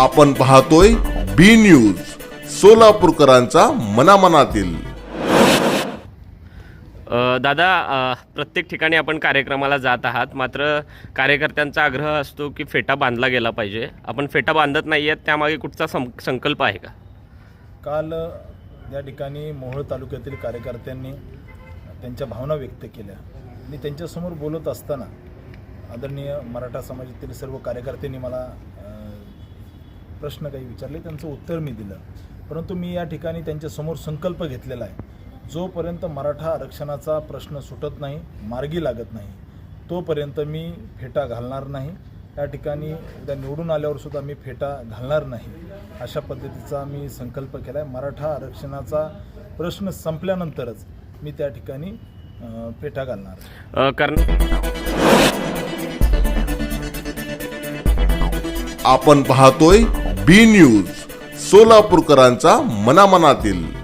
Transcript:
आपण पाहतोय बी न्यूज सोलापूरकरांचा मनामनातील. दादा प्रत्येक ठिकाणी आपण कार्यक्रमाला जात आहात. मात्र कार्यकर्त्यांचा आग्रह असतो की फेटा बांधला गेला पाहिजे. आपण फेटा बांधत नाही आहेत त्यामागे कुठचा सं संकल्प आहे का? काल या ठिकाणी मोहोळ तालुक्यातील कार्यकर्त्यांनी त्यांच्या भावना व्यक्त केल्या. आणि त्यांच्यासमोर बोलत असताना आदरणीय मराठा समाजातील सर्व कार्यकर्त्यांनी मला प्रश्न काही विचारले त्यांचं उत्तर मी दिलं. परंतु मी या ठिकाणी त्यांच्यासमोर संकल्प घेतलेला आहे. जोपर्यंत मराठा आरक्षणाचा प्रश्न सुटत नाही मार्गी लागत नाही तोपर्यंत मी फेटा घालणार नाही. या ठिकाणी उद्या निवडून आल्यावर सुद्धा मी फेटा घालणार नाही. अशा पद्धतीचा मी संकल्प केला आहे मराठा आरक्षणाचा प्रश्न संपल्यानंतरच मी त्या ठिकाणी फेटा घालणार. कारण आपण पाहतोय बी न्यूज सोलापूरकरांचा मनामनातील.